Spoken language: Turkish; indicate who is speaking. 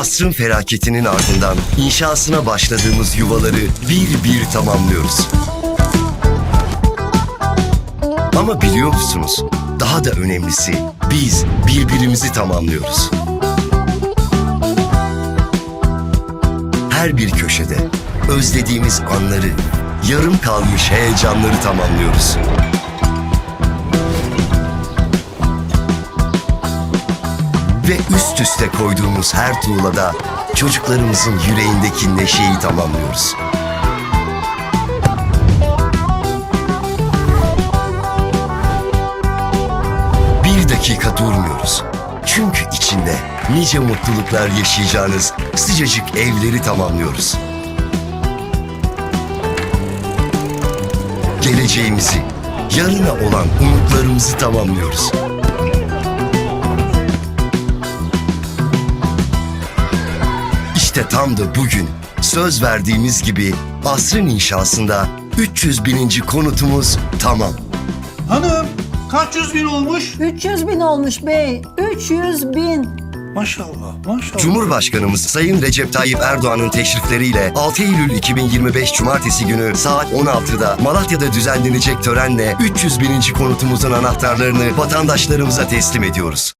Speaker 1: Asrın felaketinin ardından inşasına başladığımız yuvaları bir bir tamamlıyoruz. Ama biliyor musunuz? Daha da önemlisi biz birbirimizi tamamlıyoruz. Her bir köşede özlediğimiz anları, yarım kalmış heyecanları tamamlıyoruz. Ve üst üste koyduğumuz her tuğlada çocuklarımızın yüreğindeki neşeyi tamamlıyoruz. Bir dakika durmuyoruz. Çünkü içinde nice mutluluklar yaşayacağınız sıcacık evleri tamamlıyoruz. Geleceğimizi, yarına olan umutlarımızı tamamlıyoruz. İşte tam da bugün söz verdiğimiz gibi asrın inşasında 300 bininci konutumuz tamam.
Speaker 2: Hanım kaç yüz bin olmuş?
Speaker 3: 300 bin olmuş bey. 300 bin.
Speaker 2: Maşallah maşallah.
Speaker 1: Cumhurbaşkanımız Sayın Recep Tayyip Erdoğan'ın teşrifleriyle 6 Eylül 2025 Cumartesi günü saat 16'da Malatya'da düzenlenecek törenle 300 bininci konutumuzun anahtarlarını vatandaşlarımıza teslim ediyoruz.